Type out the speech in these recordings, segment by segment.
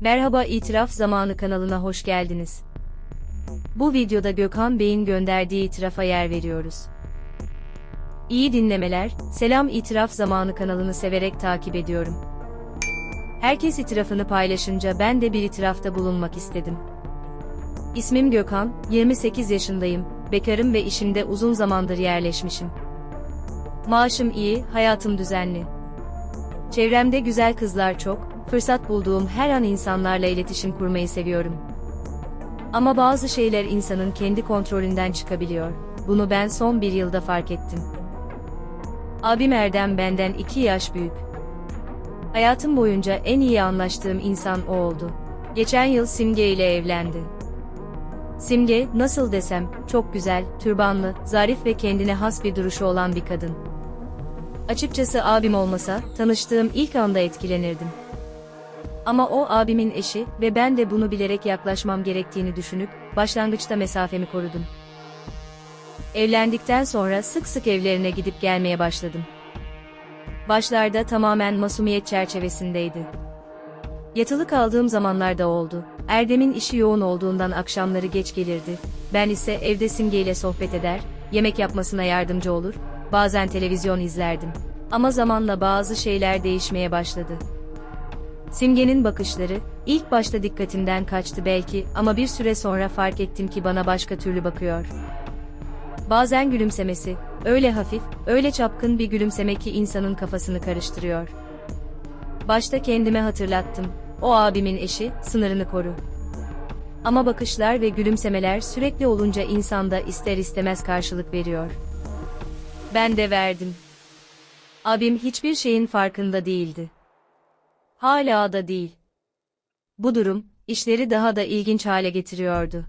Merhaba İtiraf Zamanı kanalına hoş geldiniz. Bu videoda Gökhan Bey'in gönderdiği itirafa yer veriyoruz. İyi dinlemeler, selam İtiraf Zamanı kanalını severek takip ediyorum. Herkes itirafını paylaşınca ben de bir itirafta bulunmak istedim. İsmim Gökhan, 28 yaşındayım, bekarım ve işimde uzun zamandır yerleşmişim. Maaşım iyi, hayatım düzenli. Çevremde güzel kızlar çok, fırsat bulduğum her an insanlarla iletişim kurmayı seviyorum. Ama bazı şeyler insanın kendi kontrolünden çıkabiliyor. Bunu ben son bir yılda fark ettim. Abim Erdem benden iki yaş büyük. Hayatım boyunca en iyi anlaştığım insan o oldu. Geçen yıl Simge ile evlendi. Simge, nasıl desem, çok güzel, türbanlı, zarif ve kendine has bir duruşu olan bir kadın. Açıkçası abim olmasa, tanıştığım ilk anda etkilenirdim. Ama o abimin eşi ve ben de bunu bilerek yaklaşmam gerektiğini düşünüp, başlangıçta mesafemi korudum. Evlendikten sonra sık sık evlerine gidip gelmeye başladım. Başlarda tamamen masumiyet çerçevesindeydi. Yatılı kaldığım zamanlarda oldu. Erdem'in işi yoğun olduğundan akşamları geç gelirdi. Ben ise evde Simge ile sohbet eder, yemek yapmasına yardımcı olur, bazen televizyon izlerdim. Ama zamanla bazı şeyler değişmeye başladı. Simge'nin bakışları, ilk başta dikkatimden kaçtı belki ama bir süre sonra fark ettim ki bana başka türlü bakıyor. Bazen gülümsemesi, öyle hafif, öyle çapkın bir gülümseme ki insanın kafasını karıştırıyor. Başta kendime hatırlattım, o abimin eşi, sınırını koru. Ama bakışlar ve gülümsemeler sürekli olunca insanda ister istemez karşılık veriyor. Ben de verdim. Abim hiçbir şeyin farkında değildi. Hala da değil. Bu durum, işleri daha da ilginç hale getiriyordu.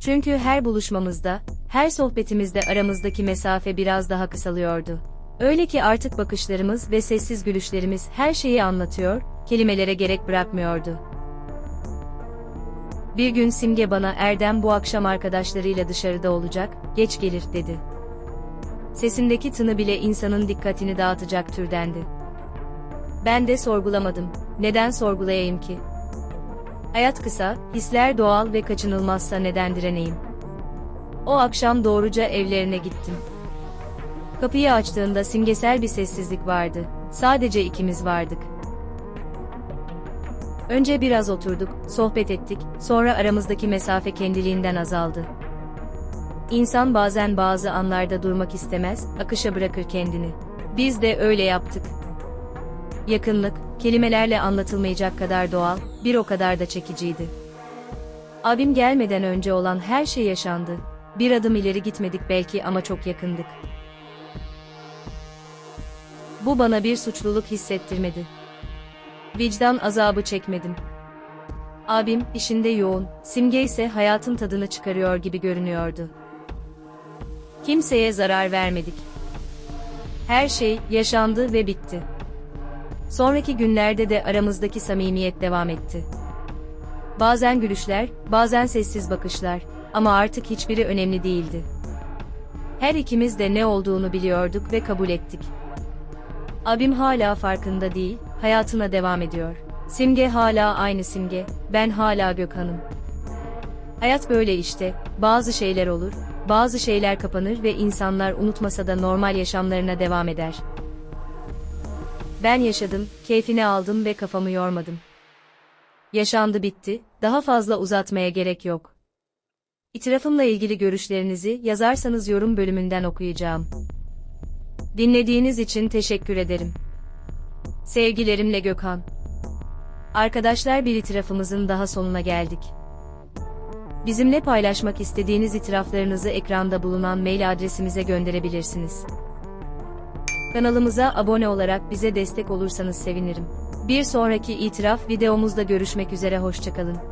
Çünkü her buluşmamızda, her sohbetimizde aramızdaki mesafe biraz daha kısalıyordu. Öyle ki artık bakışlarımız ve sessiz gülüşlerimiz her şeyi anlatıyor, kelimelere gerek bırakmıyordu. Bir gün Simge bana Erdem bu akşam arkadaşlarıyla dışarıda olacak, geç gelir dedi. Sesindeki tını bile insanın dikkatini dağıtacak türdendi. Ben de sorgulamadım. Neden sorgulayayım ki? Hayat kısa, hisler doğal ve kaçınılmazsa neden direneyim? O akşam doğruca evlerine gittim. Kapıyı açtığında simgesel bir sessizlik vardı. Sadece ikimiz vardık. Önce biraz oturduk, sohbet ettik, sonra aramızdaki mesafe kendiliğinden azaldı. İnsan bazen bazı anlarda durmak istemez, akışa bırakır kendini. Biz de öyle yaptık. Yakınlık, kelimelerle anlatılmayacak kadar doğal, bir o kadar da çekiciydi. Abim gelmeden önce olan her şey yaşandı. Bir adım ileri gitmedik belki ama çok yakındık. Bu bana bir suçluluk hissettirmedi. Vicdan azabı çekmedim. Abim işinde yoğun, Simge ise hayatın tadını çıkarıyor gibi görünüyordu. Kimseye zarar vermedik. Her şey yaşandı ve bitti. Sonraki günlerde de aramızdaki samimiyet devam etti. Bazen gülüşler, bazen sessiz bakışlar ama artık hiçbiri önemli değildi. Her ikimiz de ne olduğunu biliyorduk ve kabul ettik. Abim hala farkında değil, hayatına devam ediyor. Simge hala aynı Simge, ben hala Gökhan'ım. Hayat böyle işte, bazı şeyler olur, bazı şeyler kapanır ve insanlar unutmasa da normal yaşamlarına devam eder. Ben yaşadım, keyfini aldım ve kafamı yormadım. Yaşandı bitti, daha fazla uzatmaya gerek yok. İtirafımla ilgili görüşlerinizi yazarsanız yorum bölümünden okuyacağım. Dinlediğiniz için teşekkür ederim. Sevgilerimle Gökhan. Arkadaşlar bir itirafımızın daha sonuna geldik. Bizimle paylaşmak istediğiniz itiraflarınızı ekranda bulunan mail adresimize gönderebilirsiniz. Kanalımıza abone olarak bize destek olursanız sevinirim. Bir sonraki itiraf videomuzda görüşmek üzere hoşçakalın.